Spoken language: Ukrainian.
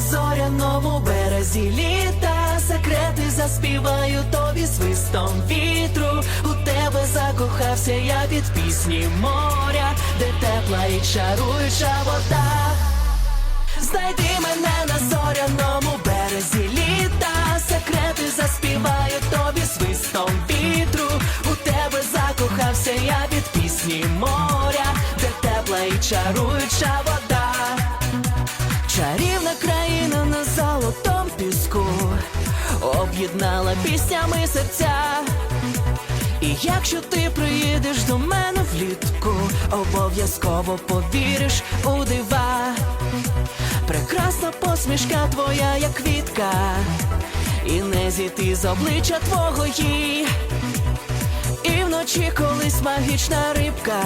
зоряному березі літа, секрети заспіваю тобі свистом вітру. У тебе закохався я від пісні моря, де тепла і чаруюча вода. Знайди мене на зоряному березі літа, секрети заспіваю тобі свистом вітру. У тебе закохався я від пісні моря, де тепла і чаруюча вода. Об'єднала піснями серця. І якщо ти приїдеш до мене влітку, обов'язково повіриш у дива. Прекрасна посмішка твоя, як квітка, і не зійти з обличчя твого їй. І вночі колись магічна рибка